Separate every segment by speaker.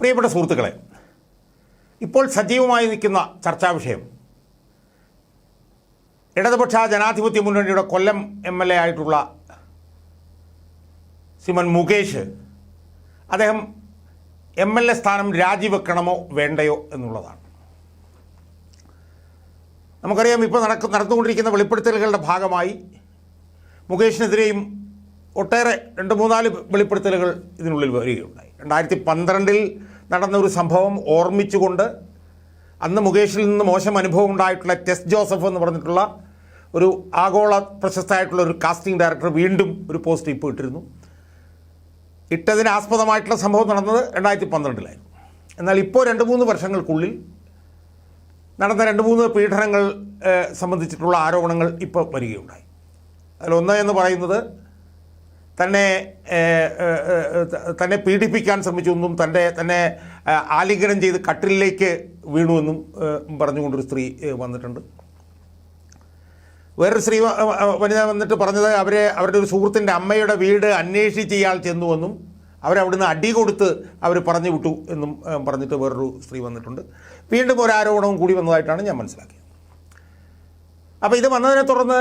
Speaker 1: പ്രിയപ്പെട്ട സുഹൃത്തുക്കളെ ഇപ്പോൾ സജീവമായി നിൽക്കുന്ന ചർച്ചാ വിഷയം. ഇടതുപക്ഷ ജനാധിപത്യ മുന്നണിയുടെ കൊല്ലം എം എൽ എ ആയിട്ടുള്ള സിമൻ മുകേഷ് അദ്ദേഹം എം എൽ എ സ്ഥാനം രാജിവെക്കണമോ വേണ്ടയോ എന്നുള്ളതാണ്. നമുക്കറിയാം ഇപ്പോൾ നടക്കു നടന്നുകൊണ്ടിരിക്കുന്ന വെളിപ്പെടുത്തലുകളുടെ ഭാഗമായി മുകേഷിനെതിരെയും ഒട്ടേറെ രണ്ട് മൂന്നാൽ വെളിപ്പെടുത്തലുകൾ ഇതിനുള്ളിൽ വരികയുണ്ടായി. രണ്ടായിരത്തി പന്ത്രണ്ടിൽ നടന്ന ഒരു സംഭവം ഓർമ്മിച്ചുകൊണ്ട് അന്ന് മുകേഷിൽ നിന്ന് മോശം അനുഭവം ഉണ്ടായിട്ടുള്ള ടെസ് ജോസഫ് എന്ന് പറഞ്ഞിട്ടുള്ള ഒരു ആഗോള പ്രശസ്തമായിട്ടുള്ള ഒരു കാസ്റ്റിംഗ് ഡയറക്ടർ വീണ്ടും ഒരു പോസ്റ്റ് ഇപ്പോൾ ഇട്ടിരുന്നു ഇട്ടതിന് ആസ്പദമായിട്ടുള്ള സംഭവം നടന്നത് രണ്ടായിരത്തി പന്ത്രണ്ടിലായിരുന്നു എന്നാൽ ഇപ്പോൾ രണ്ട് മൂന്ന് വർഷങ്ങൾക്കുള്ളിൽ നടന്ന രണ്ട് മൂന്ന് പീഡനങ്ങൾ സംബന്ധിച്ചിട്ടുള്ള ആരോപണങ്ങൾ ഇപ്പോൾ വരികയുണ്ടായി. അതിലൊന്ന് എന്ന് പറയുന്നത് തന്നെ തന്നെ പീഡിപ്പിക്കാൻ ശ്രമിച്ചുവെന്നും തന്റെ തന്നെ ആലിംഗനം ചെയ്ത് കട്ടിലേക്ക് വീണുവെന്നും പറഞ്ഞുകൊണ്ടൊരു സ്ത്രീ വന്നിട്ടുണ്ട്. വേറൊരു സ്ത്രീ വനിത വന്നിട്ട് പറഞ്ഞത് അവരെ അവരുടെ ഒരു സുഹൃത്തിന്റെ അമ്മയുടെ വീട് അന്വേഷിച്ച് ഇയാൾ ചെന്നുവെന്നും അവരവിടുന്ന് അടി കൊടുത്ത് അവർ പറഞ്ഞു വിട്ടു എന്നും പറഞ്ഞിട്ട് വേറൊരു സ്ത്രീ വന്നിട്ടുണ്ട്. വീണ്ടും ഒരു ആരോപണവും കൂടി വന്നതായിട്ടാണ് ഞാൻ മനസ്സിലാക്കിയത്. അപ്പോൾ ഇത് വന്നതിനെ തുടർന്ന്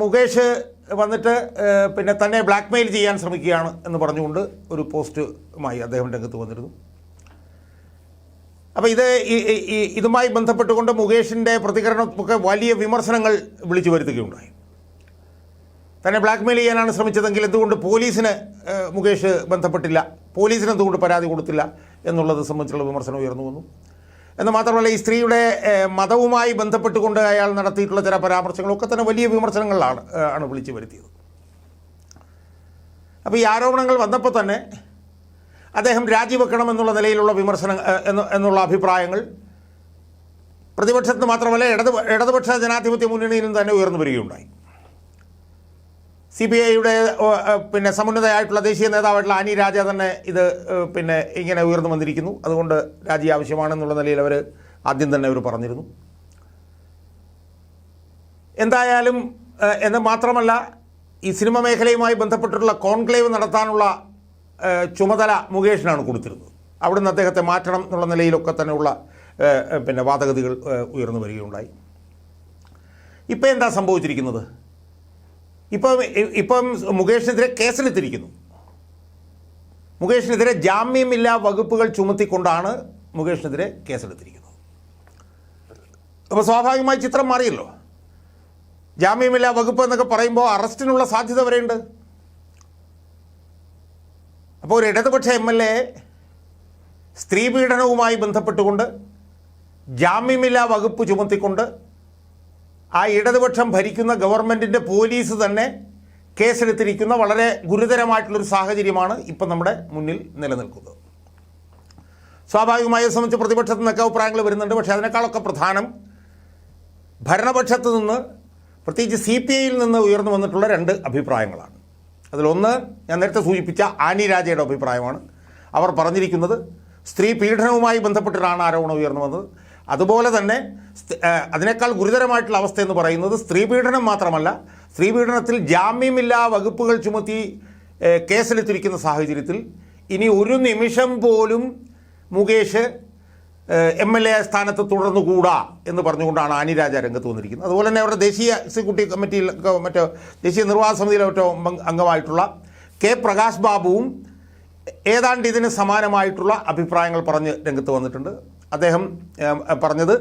Speaker 1: മുകേഷ് വന്നിട്ട് പിന്നെ തന്നെ ബ്ലാക്ക് മെയിൽ ചെയ്യാൻ ശ്രമിക്കുകയാണ് എന്ന് പറഞ്ഞുകൊണ്ട് ഒരു പോസ്റ്റുമായി അദ്ദേഹം രംഗത്ത് വന്നിരുന്നു. അപ്പോൾ ഇത് ഇതുമായി ബന്ധപ്പെട്ടുകൊണ്ട് മുകേഷിന്റെ പ്രതികരണമൊക്കെ വലിയ വിമർശനങ്ങൾ വിളിച്ചു വരുത്തുകയുണ്ടായി. തന്നെ ബ്ലാക്ക് മെയിൽ ചെയ്യാനാണ് ശ്രമിച്ചതെങ്കിൽ എന്തുകൊണ്ട് പോലീസിന് മുകേഷ് ബന്ധപ്പെട്ടില്ല? പോലീസിന് എന്തുകൊണ്ട് പരാതി കൊടുത്തില്ല? എന്നുള്ളത് സംബന്ധിച്ചുള്ള വിമർശനം ഉയർന്നു വന്നു. എന്ന് മാത്രമല്ല ഈ സ്ത്രീയുടെ മതവുമായി ബന്ധപ്പെട്ടുകൊണ്ട് അയാൾ നടത്തിയിട്ടുള്ള ചില പരാമർശങ്ങളൊക്കെ തന്നെ വലിയ വിമർശനങ്ങളാണ് ആണ് വിളിച്ചു വരുത്തിയത്. അപ്പോൾ ഈ ആരോപണങ്ങൾ വന്നപ്പോൾ തന്നെ അദ്ദേഹം രാജിവെക്കണം എന്നുള്ള നിലയിലുള്ള വിമർശന എന്ന് എന്നുള്ള അഭിപ്രായങ്ങൾ പ്രതിപക്ഷത്ത് മാത്രമല്ല ഇടത് ഇടതുപക്ഷ ജനാധിപത്യ മുന്നണിയിലും തന്നെ ഉയർന്നു വരികയുണ്ടായി. സി ബി ഐയുടെ പിന്നെ സമുന്നതയായിട്ടുള്ള ദേശീയ നേതാവായിട്ടുള്ള ആനി രാജ തന്നെ ഇത് പിന്നെ ഇങ്ങനെ ഉയർന്നു വന്നിരിക്കുന്നു. അതുകൊണ്ട് രാജി ആവശ്യമാണെന്നുള്ള നിലയിൽ അവർ ആദ്യം തന്നെ അവർ പറഞ്ഞിരുന്നു. എന്തായാലും എന്ന് മാത്രമല്ല ഈ സിനിമ മേഖലയുമായി ബന്ധപ്പെട്ടിട്ടുള്ള കോൺക്ലേവ് നടത്താനുള്ള ചുമതല മുകേഷിനാണ് കൊടുത്തിരുന്നത്. അവിടുന്ന് അദ്ദേഹത്തെ മാറ്റണം എന്നുള്ള നിലയിലൊക്കെ തന്നെയുള്ള പിന്നെ വാദഗതികൾ ഉയർന്നു വരികയുണ്ടായി. ഇപ്പോൾ എന്താ സംഭവിച്ചിരിക്കുന്നത്? ഇപ്പം ഇപ്പം മുകേഷിനെതിരെ കേസിലെത്തിരിക്കുന്നു മുകേഷിനെതിരെ ജാമ്യമില്ലാ വകുപ്പുകൾ ചുമത്തിക്കൊണ്ടാണ് മുകേഷിനെതിരെ കേസെടുത്തിരിക്കുന്നത് അപ്പോൾ സ്വാഭാവികമായി ചിത്രം മാറിയല്ലോ. ജാമ്യമില്ലാ വകുപ്പ് എന്നൊക്കെ പറയുമ്പോൾ അറസ്റ്റിനുള്ള സാധ്യത വരെയുണ്ട്. അപ്പോൾ ഒരു ഇടതുപക്ഷ എം എൽ എ സ്ത്രീ പീഡനവുമായി ബന്ധപ്പെട്ടുകൊണ്ട് ജാമ്യമില്ലാ വകുപ്പ് ചുമത്തിക്കൊണ്ട് ആ ഇടതുപക്ഷം ഭരിക്കുന്ന ഗവൺമെന്റിന്റെ പോലീസ് തന്നെ കേസെടുത്തിരിക്കുന്ന വളരെ ഗുരുതരമായിട്ടുള്ളൊരു സാഹചര്യമാണ് ഇപ്പം നമ്മുടെ മുന്നിൽ നിലനിൽക്കുന്നത്. സ്വാഭാവികമായി സംബന്ധിച്ച് പ്രതിപക്ഷത്ത് നിന്നൊക്കെ അഭിപ്രായങ്ങൾ വരുന്നുണ്ട്. പക്ഷേ അതിനേക്കാളൊക്കെ പ്രധാനം ഭരണപക്ഷത്ത് നിന്ന് പ്രത്യേകിച്ച് സി പി ഐയിൽ നിന്ന് ഉയർന്നു വന്നിട്ടുള്ള രണ്ട് അഭിപ്രായങ്ങളാണ്. അതിലൊന്ന് ഞാൻ നേരത്തെ സൂചിപ്പിച്ച ആനി രാജയുടെ അഭിപ്രായമാണ്. അവർ പറഞ്ഞിരിക്കുന്നത് സ്ത്രീ പീഡനവുമായി ബന്ധപ്പെട്ടിട്ടാണ് ആരോപണം ഉയർന്നു വന്നത്. അതുപോലെ തന്നെ അതിനേക്കാൾ ഗുരുതരമായിട്ടുള്ള അവസ്ഥ എന്ന് പറയുന്നത് സ്ത്രീ പീഡനം മാത്രമല്ല സ്ത്രീ പീഡനത്തിൽ ജാമ്യമില്ലാ വകുപ്പുകൾ ചുമത്തി കേസിലെത്തിരിക്കുന്ന സാഹചര്യത്തിൽ ഇനി ഒരു നിമിഷം പോലും മുകേഷ് എം എൽ എ സ്ഥാനത്ത് തുടർന്നുകൂടാ എന്ന് പറഞ്ഞുകൊണ്ടാണ് ആനി രാജ രംഗത്ത് വന്നിരിക്കുന്നത്. അതുപോലെ തന്നെ അവരുടെ ദേശീയ എക്സിക്യൂട്ടീവ് കമ്മിറ്റിയിൽ മറ്റോ ദേശീയ നിർവാഹ സമിതിയിലെ മറ്റോ അംഗമായിട്ടുള്ള കെ പ്രകാശ് ബാബുവും ഏതാണ്ട് ഇതിന് സമാനമായിട്ടുള്ള അഭിപ്രായങ്ങൾ പറഞ്ഞ് രംഗത്ത് വന്നിട്ടുണ്ട്. അദ്ദേഹം പറഞ്ഞത്.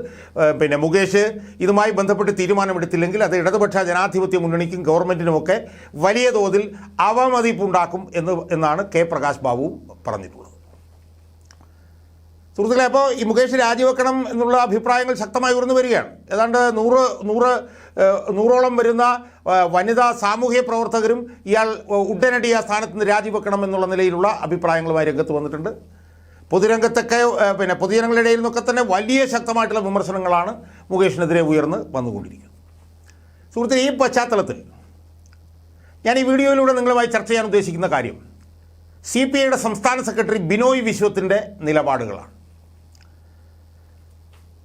Speaker 1: പിന്നെ മുകേഷ് ഇതുമായി ബന്ധപ്പെട്ട് തീരുമാനമെടുത്തില്ലെങ്കിൽ അത് ഇടതുപക്ഷ ജനാധിപത്യ മുന്നണിക്കും ഗവൺമെന്റിനുമൊക്കെ വലിയ തോതിൽ അവമതിപ്പുണ്ടാക്കും എന്ന് എന്നാണ് കെ പ്രകാശ് ബാബുവും പറഞ്ഞിട്ടുള്ളത്. സുഹൃത്തുക്കളെ അപ്പോൾ ഈ മുകേഷ് രാജിവെക്കണം എന്നുള്ള അഭിപ്രായങ്ങൾ ശക്തമായി ഉയർന്നു വരികയാണ്. ഏതാണ്ട് നൂറ് നൂറ് നൂറോളം വരുന്ന വനിതാ സാമൂഹ്യ പ്രവർത്തകരും ഇയാൾ ഉടനടി ആ സ്ഥാനത്ത് നിന്ന് രാജിവെക്കണം എന്നുള്ള നിലയിലുള്ള അഭിപ്രായങ്ങളുമായി രംഗത്ത് വന്നിട്ടുണ്ട്. പൊതുരംഗത്തൊക്കെ പിന്നെ പൊതുജനങ്ങളുടെ ഇടയിൽ നിന്നൊക്കെ തന്നെ വലിയ ശക്തമായിട്ടുള്ള വിമർശനങ്ങളാണ് മുകേഷിനെതിരെ ഉയർന്ന് വന്നുകൊണ്ടിരിക്കുന്നത്. സുഹൃത്തിന് ഈ പശ്ചാത്തലത്തിൽ ഞാൻ ഈ വീഡിയോയിലൂടെ നിങ്ങളുമായി ചർച്ച ചെയ്യാൻ ഉദ്ദേശിക്കുന്ന കാര്യം സി പി ഐയുടെ സംസ്ഥാന സെക്രട്ടറി ബിനോയ് വിശ്വത്തിന്റെ നിലപാടുകളാണ്.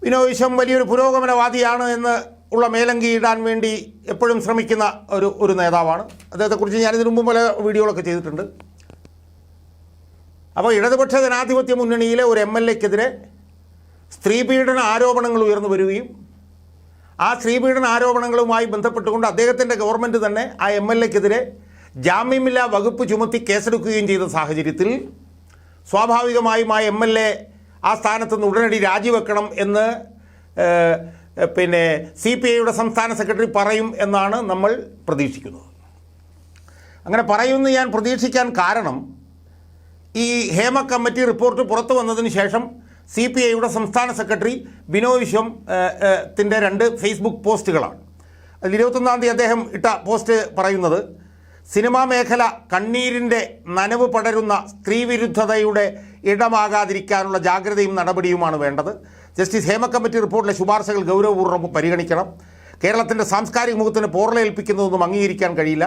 Speaker 1: ബിനോയ് വിശ്വം വലിയൊരു പുരോഗമനവാദിയാണ് എന്ന് ഉള്ള മേലങ്കി ഇടാൻ വേണ്ടി എപ്പോഴും ശ്രമിക്കുന്ന ഒരു ഒരു നേതാവാണ്. അദ്ദേഹത്തെക്കുറിച്ച് ഞാനിതിനു മുമ്പ് പല വീഡിയോകളൊക്കെ ചെയ്തിട്ടുണ്ട്. അപ്പോൾ ഇടതുപക്ഷ ജനാധിപത്യ മുന്നണിയിലെ ഒരു എം എൽ എക്കെതിരെ സ്ത്രീപീഡന ആരോപണങ്ങൾ ഉയർന്നു വരികയും ആ സ്ത്രീപീഡന ആരോപണങ്ങളുമായി ബന്ധപ്പെട്ടുകൊണ്ട് അദ്ദേഹത്തിന്റെ ഗവൺമെന്റ് തന്നെ ആ എം എൽ എക്കെതിരെ ജാമ്യമില്ലാ വകുപ്പ് ചുമത്തി കേസെടുക്കുകയും ചെയ്ത സാഹചര്യത്തിൽ സ്വാഭാവികമായും ആ എം എൽ എ ആ സ്ഥാനത്ത് നിന്ന് ഉടനടി രാജിവെക്കണം എന്ന് പിന്നെ സി പി ഐയുടെ സംസ്ഥാന സെക്രട്ടറി പറയും എന്നാണ് നമ്മൾ പ്രതീക്ഷിക്കുന്നത്. അങ്ങനെ പറയുമെന്ന് ഞാൻ പ്രതീക്ഷിക്കാൻ കാരണം ഈ ഹേമ കമ്മിറ്റി റിപ്പോർട്ട് പുറത്തു വന്നതിന് ശേഷം സി പി ഐയുടെ സംസ്ഥാന സെക്രട്ടറി ബിനോയ് വിശ്വം ത്തിന്റെ രണ്ട് ഫേസ്ബുക്ക് പോസ്റ്റുകളാണ്. അതിൽ ഇരുപത്തൊന്നാം തീയതി അദ്ദേഹം ഇട്ട പോസ്റ്റ് പറയുന്നത് സിനിമാ മേഖല കണ്ണീരിന്റെ നനവ് പടരുന്ന സ്ത്രീവിരുദ്ധതയുടെ ഇടമാകാതിരിക്കാനുള്ള ജാഗ്രതയും നടപടിയുമാണ് വേണ്ടത്. ജസ്റ്റിസ് ഹേമ കമ്മിറ്റി റിപ്പോർട്ടിലെ ശുപാർശകൾ ഗൗരവപൂർവം പരിഗണിക്കണം. കേരളത്തിന്റെ സാംസ്കാരിക മുഖത്തിന് പോറലേൽപ്പിക്കുന്നതൊന്നും അംഗീകരിക്കാൻ കഴിയില്ല.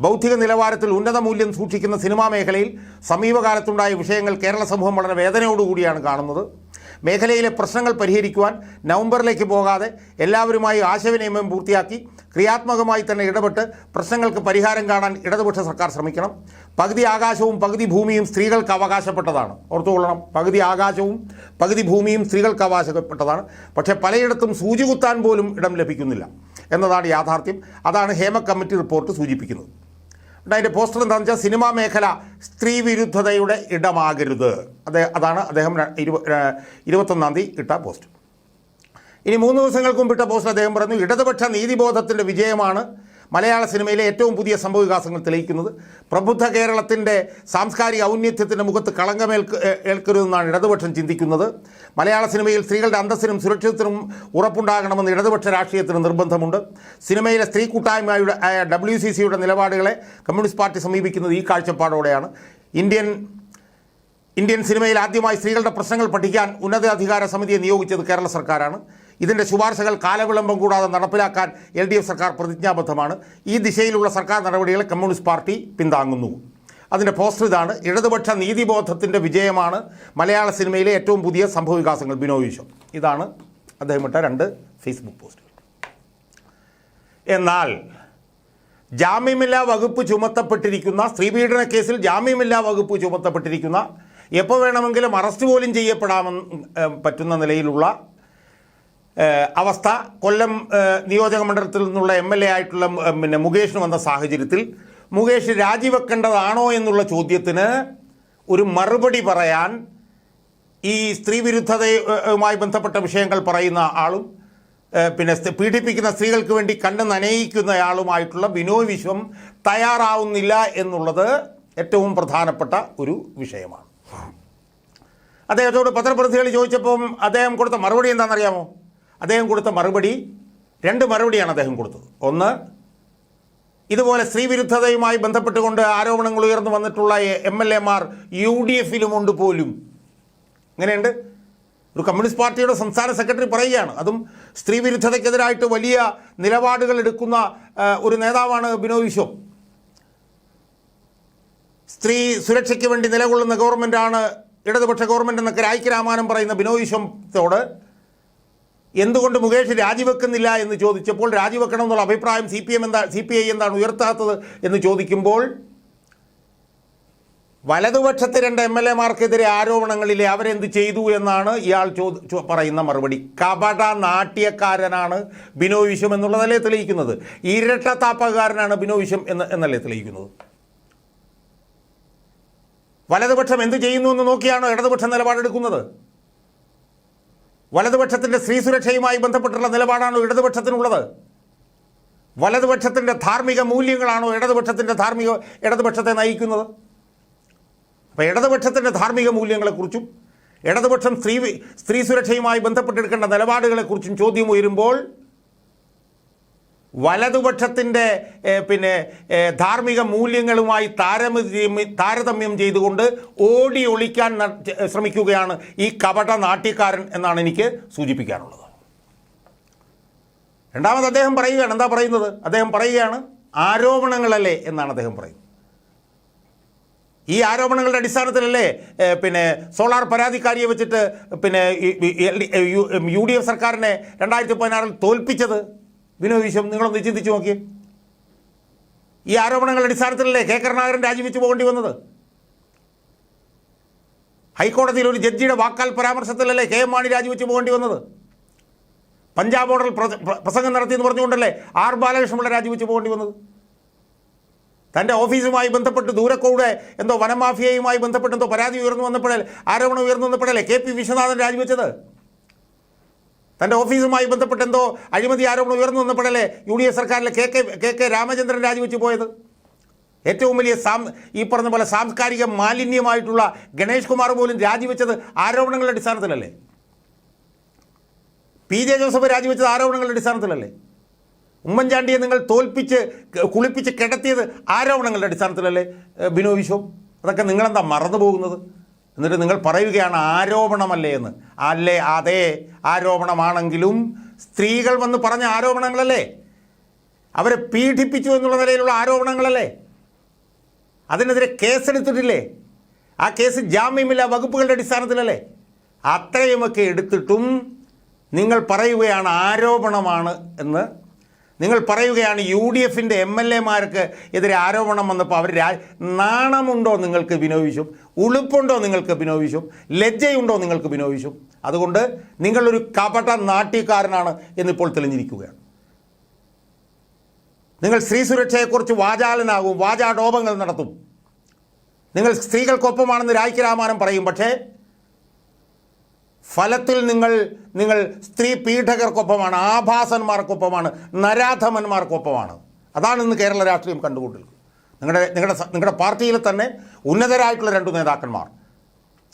Speaker 1: ബൗദ്ധിക നിലവാരത്തിൽ ഉന്നത മൂല്യം സൂക്ഷിക്കുന്ന സിനിമാ മേഖലയിൽ സമീപകാലത്തുണ്ടായ വിഷയങ്ങൾ കേരള സമൂഹം വളരെ വേദനയോടുകൂടിയാണ് കാണുന്നത്. മേഖലയിലെ പ്രശ്നങ്ങൾ പരിഹരിക്കുവാൻ നവംബറിലേക്ക് പോകാതെ എല്ലാവരുമായി ആശയവിനിമയം പൂർത്തിയാക്കി ക്രിയാത്മകമായി തന്നെ ഇടപെട്ട് പ്രശ്നങ്ങൾക്ക് പരിഹാരം കാണാൻ ഇടതുപക്ഷ സർക്കാർ ശ്രമിക്കണം. പകുതി ആകാശവും പകുതി ഭൂമിയും സ്ത്രീകൾക്ക് അവകാശപ്പെട്ടതാണ്. ഓർത്തുകൊള്ളണം. പകുതി ആകാശവും പകുതി ഭൂമിയും സ്ത്രീകൾക്ക് അവകാശപ്പെട്ടതാണ്. പക്ഷേ പലയിടത്തും സൂചി കുത്താൻ പോലും ഇടം ലഭിക്കുന്നില്ല എന്നതാണ് യാഥാർത്ഥ്യം. അതാണ് ഹേമ കമ്മിറ്റി റിപ്പോർട്ട് സൂചിപ്പിക്കുന്നത്. അതിന്റെ പോസ്റ്റർ എന്താണെന്ന് വെച്ചാൽ സിനിമാ മേഖല സ്ത്രീ വിരുദ്ധതയുടെ ഇടമാകരുത്. അതെ അതാണ് അദ്ദേഹം ഇരുപത്തൊന്നാം തീയതി ഇട്ട പോസ്റ്റ്. ഇനി മൂന്ന് ദിവസങ്ങൾക്ക് മുമ്പ് ഇട്ട പോസ്റ്റ് അദ്ദേഹം പറഞ്ഞു ഇടതുപക്ഷ നീതിബോധത്തിന്റെ വിജയമാണ് മലയാള സിനിമയിലെ ഏറ്റവും പുതിയ സംഭവവികാസങ്ങൾ തെളിയിക്കുന്നത്. പ്രബുദ്ധ കേരളത്തിന്റെ സാംസ്കാരിക ഔന്നത്യത്തിന്റെ മുഖത്ത് കളങ്കമേൽക്ക് ഏൽക്കരുതെന്നാണ് ഇടതുപക്ഷം ചിന്തിക്കുന്നത്. മലയാള സിനിമയിൽ സ്ത്രീകളുടെ അന്തസ്സിനും സുരക്ഷിതത്തിനും ഉറപ്പുണ്ടാകണമെന്ന് ഇടതുപക്ഷ രാഷ്ട്രീയത്തിന് നിർബന്ധമുണ്ട്. സിനിമയിലെ സ്ത്രീ കൂട്ടായ്മയുടെ ഡബ്ല്യു സി സിയുടെ നിലപാടുകളെ കമ്മ്യൂണിസ്റ്റ് പാർട്ടി സമീപിക്കുന്നത് ഈ കാഴ്ചപ്പാടോടെയാണ്. ഇന്ത്യൻ ഇന്ത്യൻ സിനിമയിൽ ആദ്യമായി സ്ത്രീകളുടെ പ്രശ്നങ്ങൾ പഠിക്കാൻ ഉന്നതാധികാര സമിതിയെ നിയോഗിച്ചത് കേരള സർക്കാരാണ്. ഇതിന്റെ ശുപാർശകൾ കാലവിളംബം കൂടാതെ നടപ്പിലാക്കാൻ എൽ ഡി എഫ് സർക്കാർ പ്രതിജ്ഞാബദ്ധമാണ്. ഈ ദിശയിലുള്ള സർക്കാർ നടപടികളെ കമ്മ്യൂണിസ്റ്റ് പാർട്ടി പിന്താങ്ങുന്നു. അതിന്റെ പോസ്റ്റർ ഇതാണ് ഇടതുപക്ഷ നീതിബോധത്തിന്റെ വിജയമാണ് മലയാള സിനിമയിലെ ഏറ്റവും പുതിയ സംഭവവികാസങ്ങൾ. ബിനോയ് ഇതാണ് അദ്ദേഹം ഇട്ട രണ്ട് ഫേസ്ബുക്ക് പോസ്റ്റുകൾ. എന്നാൽ ജാമ്യമില്ലാ വകുപ്പ് ചുമത്തപ്പെട്ടിരിക്കുന്ന സ്ത്രീപീഡന കേസിൽ ജാമ്യമില്ലാ വകുപ്പ് ചുമത്തപ്പെട്ടിരിക്കുന്ന എപ്പോൾ വേണമെങ്കിലും അറസ്റ്റ് പോലും ചെയ്യപ്പെടാമെന്ന് പറ്റുന്ന നിലയിലുള്ള അവസ്ഥ. കൊല്ലം നിയോജക മണ്ഡലത്തിൽ നിന്നുള്ള എം എൽ എ ആയിട്ടുള്ള പിന്നെ മുകേഷിന് വന്ന സാഹചര്യത്തിൽ മുകേഷ് രാജിവെക്കേണ്ടതാണോ എന്നുള്ള ചോദ്യത്തിന് ഒരു മറുപടി പറയാൻ ഈ സ്ത്രീവിരുദ്ധതയുമായി ബന്ധപ്പെട്ട വിഷയങ്ങൾ പറയുന്ന ആളും പിന്നെ പീഡിപ്പിക്കുന്ന സ്ത്രീകൾക്ക് വേണ്ടി കണ്ണ് നനയിക്കുന്നയാളുമായിട്ടുള്ള ബിനോയ് വിശ്വം തയ്യാറാവുന്നില്ല എന്നുള്ളത് ഏറ്റവും പ്രധാനപ്പെട്ട ഒരു വിഷയമാണ്. അദ്ദേഹത്തോട് പത്രപ്രതിനിധികൾ ചോദിച്ചപ്പം അദ്ദേഹം കൊടുത്ത മറുപടി എന്താണെന്നറിയാമോ? അദ്ദേഹം കൊടുത്ത മറുപടി രണ്ട് മറുപടിയാണ് അദ്ദേഹം കൊടുത്തത്. ഒന്ന് ഇതുപോലെ സ്ത്രീവിരുദ്ധതയുമായി ബന്ധപ്പെട്ടുകൊണ്ട് ആരോപണങ്ങൾ ഉയർന്നു വന്നിട്ടുള്ള എം എൽ എമാർ യു ഡി എഫിലുമുണ്ട് പോലും. ഇങ്ങനെയുണ്ട് ഒരു കമ്മ്യൂണിസ്റ്റ് പാർട്ടിയുടെ സംസ്ഥാന സെക്രട്ടറി പറയുകയാണ് അതും സ്ത്രീവിരുദ്ധതയ്ക്കെതിരായിട്ട് വലിയ നിലപാടുകൾ എടുക്കുന്ന ഒരു നേതാവാണ് ബിനോയ് വിശ്വം. സ്ത്രീ സുരക്ഷയ്ക്ക് വേണ്ടി നിലകൊള്ളുന്ന ഗവൺമെന്റാണ് ഇടതുപക്ഷ ഗവൺമെന്റ് എന്നൊക്കെ ഐക്യരാമാനം പറയുന്ന ബിനോയ് വിശ്വത്തോട് എന്തുകൊണ്ട് മുകേഷ് രാജിവെക്കുന്നില്ല എന്ന് ചോദിച്ചപ്പോൾ രാജിവെക്കണം എന്നുള്ള അഭിപ്രായം സി പി എം എന്താ സി പി ഐ എന്താണ് ഉയർത്താത്തത് എന്ന് ചോദിക്കുമ്പോൾ വലതുപക്ഷത്തെ രണ്ട് എം എൽ എമാർക്കെതിരെ ആരോപണങ്ങളിലെ അവരെന്ത് ചെയ്തു എന്നാണ് ഇയാൾ ചോദി പറയുന്ന മറുപടി. കപട നാട്യക്കാരനാണ് ബിനോ വിശ്വം എന്നുള്ളതല്ലേ തെളിയിക്കുന്നത്? ഇരട്ടത്താപ്പകാരനാണ് ബിനോ വിശ്വം എന്ന് എന്നല്ലേ തെളിയിക്കുന്നത്? വലതുപക്ഷം എന്ത് ചെയ്യുന്നു എന്ന് നോക്കിയാണോ ഇടതുപക്ഷം നിലപാടെടുക്കുന്നത്? വലതുപക്ഷത്തിന്റെ സ്ത്രീ സുരക്ഷയുമായി ബന്ധപ്പെട്ടുള്ള നിലപാടാണോ ഇടതുപക്ഷത്തിനുള്ളത്? വലതുപക്ഷത്തിന്റെ ധാർമ്മിക മൂല്യങ്ങളാണോ ഇടതുപക്ഷത്തിന്റെ ധാർമ്മിക ഇടതുപക്ഷത്തെ നയിക്കുന്നത്? അപ്പോൾ ഇടതുപക്ഷത്തിന്റെ ധാർമ്മിക മൂല്യങ്ങളെക്കുറിച്ചും ഇടതുപക്ഷം സ്ത്രീ സ്ത്രീ സുരക്ഷയുമായി ബന്ധപ്പെട്ടെടുക്കേണ്ട നിലപാടുകളെക്കുറിച്ചും ചോദ്യം ഉയരുമ്പോൾ വലതുപക്ഷത്തിന്റെ പിന്നെ ധാർമ്മിക മൂല്യങ്ങളുമായി താരതമ്യം താരതമ്യം ചെയ്തുകൊണ്ട് ഓടി ഒളിക്കാൻ ശ്രമിക്കുകയാണ് ഈ കപട നാട്യക്കാരൻ എന്നാണ് എനിക്ക് സൂചിപ്പിക്കാനുള്ളത്. രണ്ടാമത് അദ്ദേഹം പറയുകയാണ് എന്താ പറയുന്നത്? അദ്ദേഹം പറയുകയാണ് ആരോപണങ്ങളല്ലേ എന്നാണ് അദ്ദേഹം പറയുന്നത്. ഈ ആരോപണങ്ങളുടെ അടിസ്ഥാനത്തിലല്ലേ പിന്നെ സോളാർ പരാതിക്കാരിയെ വെച്ചിട്ട് പിന്നെ യു ഡി എഫ് സർക്കാരിനെ രണ്ടായിരത്തി പതിനാറിൽ തോൽപ്പിച്ചത്? വിനോദ് നിങ്ങളൊന്ന് ചിന്തിച്ചു നോക്കിയേ. ഈ ആരോപണങ്ങളുടെ അടിസ്ഥാനത്തിലല്ലേ കെ. കരുണാകരൻ രാജിവെച്ച് പോകേണ്ടി വന്നത്? ഹൈക്കോടതിയിൽ ഒരു ജഡ്ജിയുടെ വാക്കാൽ പരാമർശത്തിലല്ലേ കെ. എം. മാണി രാജിവെച്ച് പോകേണ്ടി വന്നത്? പഞ്ചാബ് നടത്തി പ്രസംഗം നടത്തിയെന്ന് പറഞ്ഞുകൊണ്ടല്ലേ ആർ. ബാലകൃഷ്ണപിള്ള രാജിവെച്ച് പോകേണ്ടി വന്നത്? തന്റെ ഓഫീസുമായി ബന്ധപ്പെട്ട് ദൂരക്കൂടെ എന്തോ വനമാഫിയയുമായി ബന്ധപ്പെട്ട് എന്തോ പരാതി ഉയർന്നു വന്നപ്പോഴേ ആരോപണം ഉയർന്നു വന്നപ്പോഴല്ലേ കെ. പി. വിശ്വനാഥൻ രാജിവെച്ചത്? തന്റെ ഓഫീസുമായി ബന്ധപ്പെട്ട് എന്തോ അഴിമതി ആരോപണം ഉയർന്നു വന്നപ്പോഴല്ലേ U D F സർക്കാരിലെ K K K K Ramachandran രാജിവെച്ച് പോയത്? ഏറ്റവും വലിയ സാം ഈ പറഞ്ഞ പോലെ സാംസ്കാരിക മാലിന്യമായിട്ടുള്ള ഗണേഷ് കുമാർ പോലും രാജിവെച്ചത് ആരോപണങ്ങളുടെ അടിസ്ഥാനത്തിലല്ലേ? പി ജെ ജോസഫ് രാജിവെച്ചത് ആരോപണങ്ങളുടെ അടിസ്ഥാനത്തിലല്ലേ? ഉമ്മൻചാണ്ടിയെ നിങ്ങൾ തോൽപ്പിച്ച് കുളിപ്പിച്ച് കിടത്തിയത് ആരോപണങ്ങളുടെ അടിസ്ഥാനത്തിലല്ലേ ബിനോ വിശ്വം? അതൊക്കെ നിങ്ങളെന്താ മറന്നു പോകുന്നത് എന്നിട്ട് നിങ്ങൾ പറയുകയാണ് ആരോപണമല്ലേ എന്ന്. അല്ലേ അതെ ആരോപണമാണെങ്കിലും സ്ത്രീകൾ വന്ന് പറഞ്ഞ ആരോപണങ്ങളല്ലേ? അവരെ പീഡിപ്പിച്ചു എന്നുള്ള നിലയിലുള്ള ആരോപണങ്ങളല്ലേ? അതിനെതിരെ കേസെടുത്തിട്ടില്ലേ? ആ കേസ് ജാമ്യമില്ല വകുപ്പുകളുടെ അടിസ്ഥാനത്തിലല്ലേ? അത്രയുമൊക്കെ എടുത്തിട്ടും നിങ്ങൾ പറയുകയാണ് ആരോപണമാണ് എന്ന് നിങ്ങൾ പറയുകയാണ് യു ഡി എഫിന്റെ എം എൽ എമാർക്ക് എതിരെ ആരോപണം വന്നപ്പോൾ അവർ രാ നാണമുണ്ടോ നിങ്ങൾക്ക് ബിനോവിശും ഉളുപ്പുണ്ടോ നിങ്ങൾക്ക് ബിനോവിശും ലജ്ജയുണ്ടോ നിങ്ങൾക്ക് ബിനോവിശും അതുകൊണ്ട് നിങ്ങളൊരു കപട നാട്യക്കാരനാണ് എന്നിപ്പോൾ തെളിഞ്ഞിരിക്കുകയാണ്. നിങ്ങൾ സ്ത്രീ സുരക്ഷയെക്കുറിച്ച് വാചാലനാകും വാചാടോപങ്ങൾ നടത്തും. നിങ്ങൾ സ്ത്രീകൾക്കൊപ്പമാണെന്ന് രാജ്യരാമാനം പറയും പക്ഷേ ഫലത്തിൽ നിങ്ങൾ നിങ്ങൾ സ്ത്രീ പീഠകർക്കൊപ്പമാണ് ആഭാസന്മാർക്കൊപ്പമാണ് നരാധമന്മാർക്കൊപ്പമാണ്. അതാണ് ഇന്ന് കേരള രാഷ്ട്രീയം കണ്ടുകൊണ്ടിരിക്കുന്നത്. നിങ്ങളുടെ നിങ്ങളുടെ നിങ്ങളുടെ പാർട്ടിയിൽ തന്നെ ഉന്നതരായിട്ടുള്ള രണ്ടു നേതാക്കന്മാർ.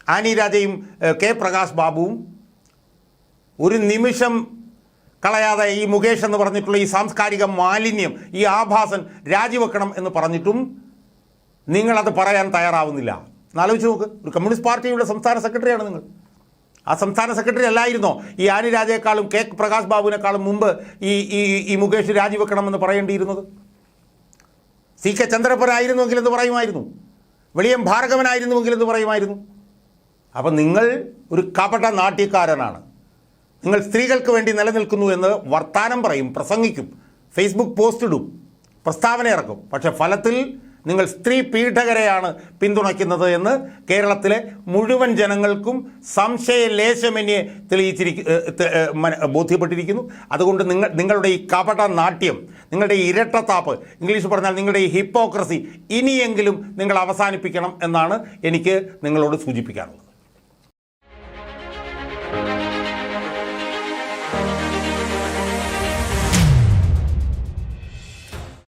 Speaker 1: ആനി രാജയും കെ പ്രകാശ് ബാബുവും. ഒരു നിമിഷം കളയാതെ ഈ മുകേഷ് എന്ന് പറഞ്ഞിട്ടുള്ള ഈ സാംസ്കാരിക മാലിന്യം ഈ ആഭാസൻ രാജിവെക്കണം എന്ന് പറഞ്ഞിട്ടും നിങ്ങളത് പറയാൻ തയ്യാറാവുന്നില്ല. എന്നാലോചിച്ച് നോക്ക്. ഒരു കമ്മ്യൂണിസ്റ്റ് പാർട്ടിയുടെ സംസ്ഥാന സെക്രട്ടറിയാണ് നിങ്ങൾ. ആ സംസ്ഥാന സെക്രട്ടറി അല്ലായിരുന്നോ? ഈ ആനി രാജയെക്കാളും കെ പ്രകാശ് ബാബുവിനേക്കാളും മുമ്പ് ഈ ഈ ഈ മുകേഷ് രാജിവെക്കണമെന്ന് പറയേണ്ടിയിരുന്നത്? സി കെ ചന്ദ്രപ്പനായിരുന്നുവെങ്കിൽ എന്ന് പറയുമായിരുന്നു? വെളിയം ഭാർഗവനായിരുന്നുവെങ്കിൽ എന്ന് പറയുമായിരുന്നു? അപ്പം നിങ്ങൾ ഒരു കപട നാട്യക്കാരനാണ്. നിങ്ങൾ സ്ത്രീകൾക്ക് വേണ്ടി നിലനിൽക്കുന്നു എന്ന് വർത്താനം പറയും പ്രസംഗിക്കും ഫേസ്ബുക്ക് പോസ്റ്റ് ഇടും പ്രസ്താവന ഇറക്കും പക്ഷേ ഫലത്തിൽ നിങ്ങൾ സ്ത്രീ പീഡകരെയാണ് പിന്തുണയ്ക്കുന്നത് എന്ന് കേരളത്തിലെ മുഴുവൻ ജനങ്ങൾക്കും സംശയലേശമന്യെ തെളിയിച്ചിരിക്കു ബോധ്യപ്പെട്ടിരിക്കുന്നു. അതുകൊണ്ട് നിങ്ങൾ നിങ്ങളുടെ ഈ കപട നാട്യം നിങ്ങളുടെ ഈ ഇരട്ടത്താപ്പ് ഇംഗ്ലീഷ് പറഞ്ഞാൽ നിങ്ങളുടെ ഈ ഹിപ്പോക്രസി ഇനിയെങ്കിലും നിങ്ങൾ അവസാനിപ്പിക്കണം എന്നാണ് എനിക്ക് നിങ്ങളോട് സൂചിപ്പിക്കാനുള്ളത്.